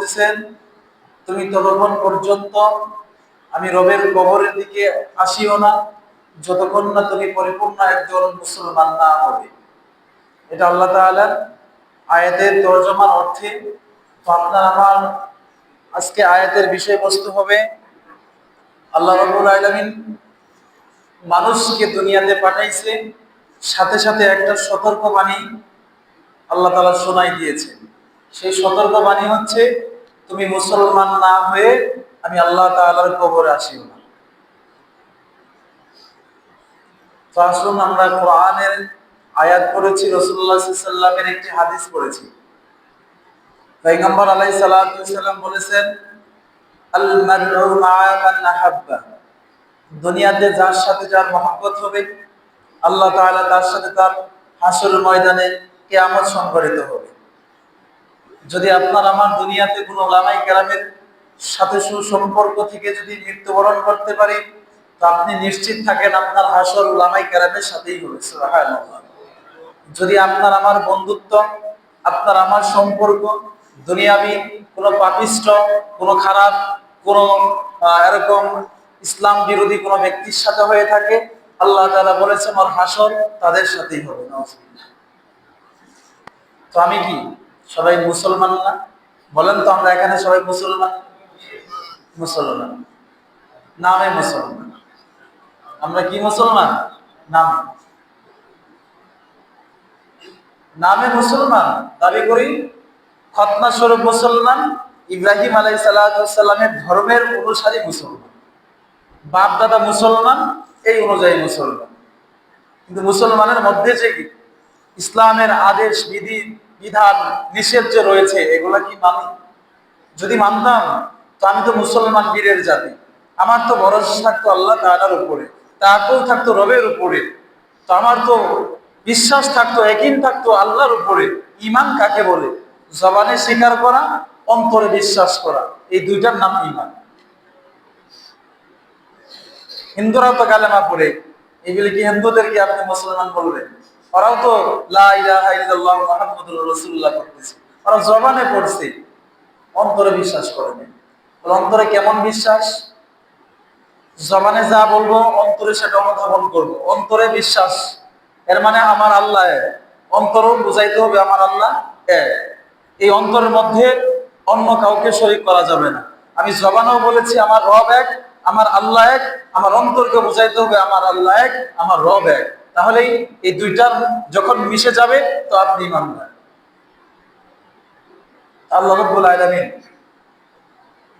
বলতেছেন, তুমি ততক্ষণ পর্যন্ত আমি রবের কবরের দিকে আসিও না, যতক্ষণ না তুমি পরিপূর্ণ একজন মুসলমান না হবে। এটা আল্লাহ তাআলার আয়াতের তর্জমার অর্থে, তো আপনার আমার আজকে আয়াতের বিষয়বস্তু হবে, আল্লাহ রাব্বুল আলামিন মানুষকে দুনিয়াতে পাঠাইছে, সাথে সাথে একটা সতর্ক বাণী আল্লাহ তাআলা শোনাই দিয়েছে সেই সতর্ক বাণী হচ্ছে তুমি মুসলমান না হয়ে আমি আল্লাহ তাআলার কবরে আসিও না তো আসুন, আমরা কোরআনের আয়াত পড়েছি একটি হাদিস পড়েছি। দুনিয়াতে যার সাথে যার মহব্বত হবে, আল্লাহ তার সাথে তার হাসর ময়দানে কিয়ামত সংঘটিত হবে। যদি আপনার আমার দুনিয়াতে কোনো ওলামাই কেরামের সাথে সুসম্পর্ক থেকে যদি মৃত্যুবরণ করতে পারি, তো আপনি নিশ্চিত থাকেন আপনার হাসর ওলামাই কেরামের সাথেই হবে যদি আপনার আমার বন্ধুত্ব, আপনার আমার সম্পর্ক দুনিয়াবি কোনো পাপিষ্ট, কোনো খারাপ, কোনো এরকম ইসলাম বিরোধী কোনো ব্যক্তির সাথে হয়ে থাকে, আল্লাহ তাআলা বলেছেন আমার হাসর তাদের সাথেই হবে। তো আমি কি সবাই মুসলমান না? বলেন তো আমরা এখানে সবাই মুসলমান? মুসলমান। নামে মুসলমান। আমরা কি মুসলমান? নামে। নামে মুসলমান। দাবি করি খতনা স্বরূপ মুসলমান, ইব্রাহিম আলাই সাল্লামের ধর্মের অনুসারী মুসলমান। বাপ দাদা মুসলমান, এই অনুযায়ী মুসলমান। কিন্তু মুসলমানের মধ্যে যে ইসলামের আদেশ, বিধি বিধান, নিষেধ যে রয়েছে, এগুলা কি মানি? যদি মানতাম, তো আমি তো মুসলমান বীরের জাতি। আমার তো ভরসা থাকতো আল্লাহ তাআলার উপরে তাকেও থাকতো রবের উপরে। তো আমার তো বিশ্বাস থাকতো, একই থাকতো আল্লাহর উপরে। ইমান কাকে বলে? জবানে স্বীকার করা, অন্তরে বিশ্বাস করা, এই দুইটার নাম ইমান হিন্দুরা তো কালেমা পড়ে, এগুলি কি হিন্দুদেরকে আপনি মুসলমান বলবেন? ওরাও তো ওরা জবানে পড়ছে, অন্তরে বিশ্বাস করে নেই। অন্তরে কেমন বিশ্বাস? জবানে যা বলব, অন্তরে সেটা অনুধাবন করব। অন্তরে বিশ্বাস, এর মানে আমার আল্লাহ। অন্তরও বুঝাইতে হবে আমার আল্লাহ এই অন্তরের মধ্যে অন্য কাউকে শরীক করা যাবে না। আমি জবানেও বলেছি, আমার রব এক, আমার আল্লাহ এক, আমার অন্তরকে বুঝাইতে হবে আমার আল্লাহ এক, আমার রব এক। তাহলেই এই দুইটার যখন মিশে যাবে, তো আপনি ইমানদার। আল্লাহ রব্বুল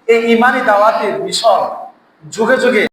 এই ইমানি দাওয়াতের মিশন যুগে যুগে